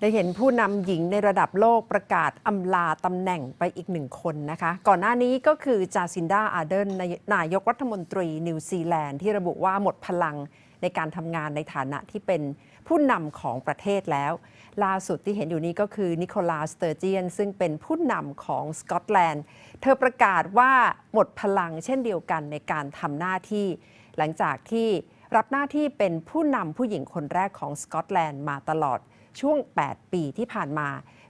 ได้เห็นผู้นำหญิงในระดับโลกประกาศอำลาตำแหน่งไปอีกหนึ่งคนนะคะ ก่อนหน้านี้ก็คือจาซินดาอาเดนนายกรัฐมนตรีนิวซีแลนด์ที่ระบุว่าหมดพลังในการทำงานในฐานะที่เป็นผู้นำของประเทศแล้ว ล่าสุดที่เห็นอยู่นี้ก็คือนิโคลัสเตอร์เจียน ซึ่งเป็นผู้นำของสกอตแลนด์ เธอประกาศว่าหมดพลังเช่นเดียวกันในการทำหน้าที่ หลังจากที่ รับหน้าที่เป็นผู้นำผู้หญิงคนแรกของสกอตแลนด์มาตลอดช่วง 8 ปีที่ผ่านมา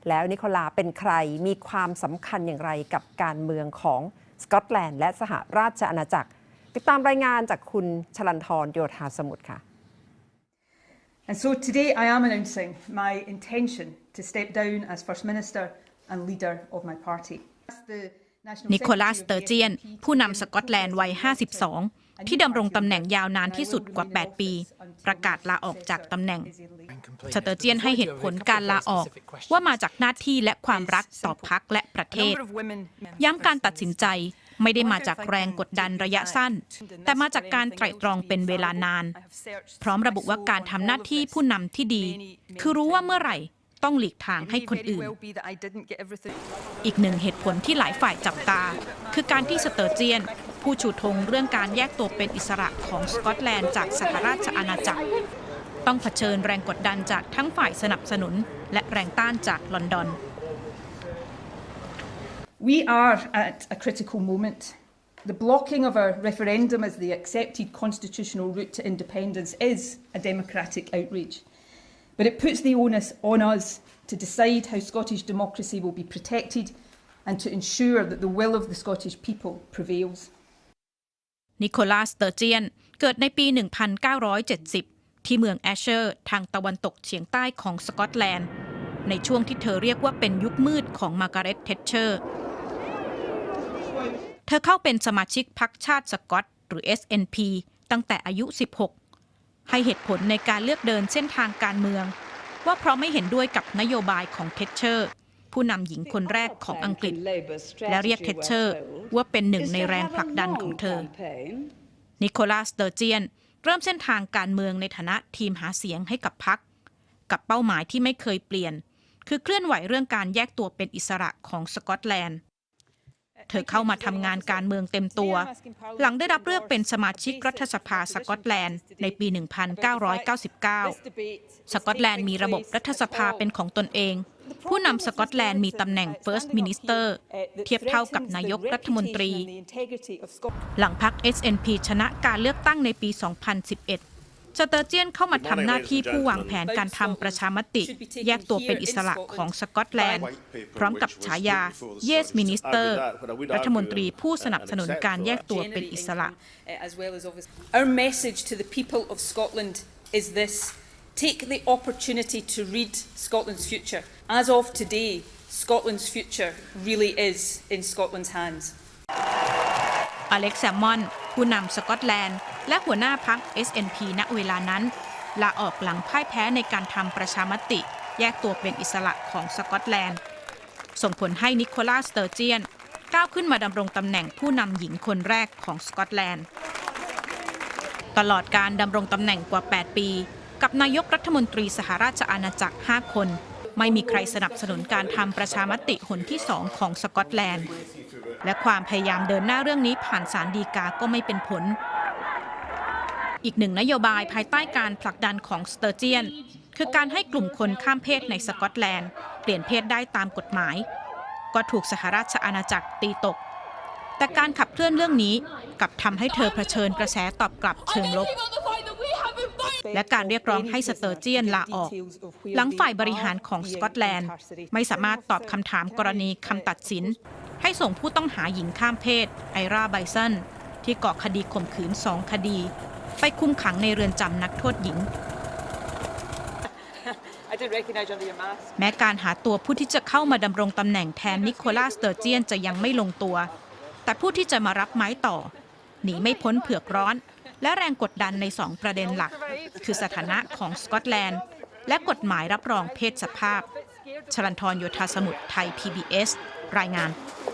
แล้วนิโคลาเป็นใครมีความสำคัญอย่างไรกับการเมืองของสกอตแลนด์และสหราชอาณาจักร ติดตามรายงานจากคุณชลันทรโยธาสมุทรค่ะ And so today I am announcing my intention to step down as First Minister and leader of my party. นิโคลัสเตอร์เจียน ผู้นำสกอตแลนด์วัย 52 ที่ดำรงตำแหน่งยาวนานที่สุดกว่า 8 ปี ประกาศลาออกจากตำแหน่งสเตอร์เจียนให้เหตุผลการลาออกว่ามาจากหน้าที่และความรักต่อพรรคและประเทศ ย้ำการตัดสินใจไม่ได้มาจากแรงกดดันระยะสั้น แต่มาจากการไตร่ตรองเป็นเวลานาน พร้อมระบุว่าการทำหน้าที่ผู้นำที่ดี คือรู้ว่าเมื่อไหร่ต้องหลีกทางให้คนอื่น อีกหนึ่งเหตุผลที่หลายฝ่ายจับตา คือการที่สเตอร์เจียน ผู้ชูธงเรื่องการแยกตัวเป็นอิสระของสกอตแลนด์จากสหราชอาณาจักร ต้องเผชิญแรงกดดันจากทั้งฝ่ายสนับสนุน และแรงต้านจากลอนดอน We are at a critical moment. The blocking of a referendum as the accepted constitutional route to independence is a democratic outrage. But it puts the onus on us to decide how Scottish democracy will be protected and to ensure that the will of the Scottish people prevails. นิโคลัสเตอร์เจียน เกิดในปี 1970 ที่เมืองแอชเชอร์ทางตะวันตกเฉียงใต้ของสกอตแลนด์ ในช่วงที่เธอเรียกว่าเป็นยุคมืดของมาร์กาเร็ตเทชเชอร์ เธอเข้าเป็นสมาชิกพรรคชาติสกอต หรือ SNP ตั้งแต่อายุ 16 ให้เหตุผลในการเลือกเดินเส้นทางการเมือง ว่าเพราะไม่เห็นด้วยกับนโยบายของเทชเชอร์ ผู้นำหญิงคนแรกของอังกฤษ และเรียกเทชเชอร์ว่าเป็นหนึ่งในแรงผลักดันของเธอ นิโคลัสเตอร์เจียน เริ่มเส้นทางการเมืองในฐานะทีมหาเสียงให้กับพรรคกับเป้าหมายที่ไม่เคยเปลี่ยน คือเคลื่อนไหวเรื่องการแยกตัวเป็นอิสระของสกอตแลนด์ เธอเข้ามาทำงานการเมืองเต็มตัว หลังได้รับเลือกเป็นสมาชิกรัฐสภาสกอตแลนด์ในปี 1999 สกอตแลนด์มีระบบรัฐสภาเป็นของตนเอง ผู้นำสกอตแลนด์มีตำแหน่ง First Minister เทียบเท่ากับนายกรัฐมนตรี หลังพรรค SNP ชนะการเลือกตั้งในปี 2011สเตอร์เจียนเข้ามาทำหน้าที่ผู้วางแผนการทำประชามติ แยกตัวเป็นอิสระของสกอตแลนด์ พร้อมกับฉายา Yes Minister รัฐมนตรีผู้สนับสนุนการแยกตัวเป็นอิสระ Our message to the people of Scotland is this take the opportunity to read Scotland's future. As of today, Scotland's future really is in Scotland's hands. อเล็กซ์แซมมอนผู้นำสกอตแลนด์ และหัวหน้าพรรค SNP ณเวลานั้น ลาออกหลังพ่ายแพ้ในการทำประชามติ แยกตัวเป็นอิสระของสกอตแลนด์ ส่งผลให้นิโคลัสเตอร์เจียน ก้าวขึ้นมาดำรงตำแหน่งผู้นำหญิงคนแรกของสกอตแลนด์ ตลอดการดำรงตำแหน่งกว่า 8 ปี กับนายกรัฐมนตรีสหราชอาณาจักร 5 คน ไม่มีใครสนับสนุนการทำประชามติหนที่สองของสกอตแลนด์ และความพยายามเดินหน้าเรื่องนี้ผ่านสารดีกาก็ไม่เป็นผล อีกหนึ่งนโยบายภายใต้การผลักดันของสเตอร์เจียน คือการให้กลุ่มคนข้ามเพศในสกอตแลนด์ เปลี่ยนเพศได้ตามกฎหมาย ก็ถูกสหราชอาณาจักรตีตกแต่การขับเคลื่อนเรื่องนี้กลับทำให้เธอเผชิญกระแสตอบกลับเชิงลบ และการเรียกร้องให้สเตอร์เจียนลาออก หลังฝ่ายบริหารของสกอตแลนด์ ไม่สามารถตอบคำถามกรณีคำตัดสิน ให้ส่งผู้ต้องหาหญิงข้ามเพศ ไอราไบซันที่ก่อคดีข่มขืนสองคดี ไปคุมขังในเรือนจำนักโทษหญิง I did recognise under your mask. แม้การหาตัวผู้ที่จะเข้ามาดำรงตำแหน่งแทนนิโคลัสเตอร์เจียนจะยังไม่ลงตัว แต่ผู้ที่จะมารับไม้ต่อ หนีไม่พ้นเผือกร้อน และแรงกดดันในสองประเด็นหลัก คือสถานะของสกอตแลนด์ และกฎหมายรับรองเพศสภาพ ชลันทรโยธาสมุทรไทย PBS รายงาน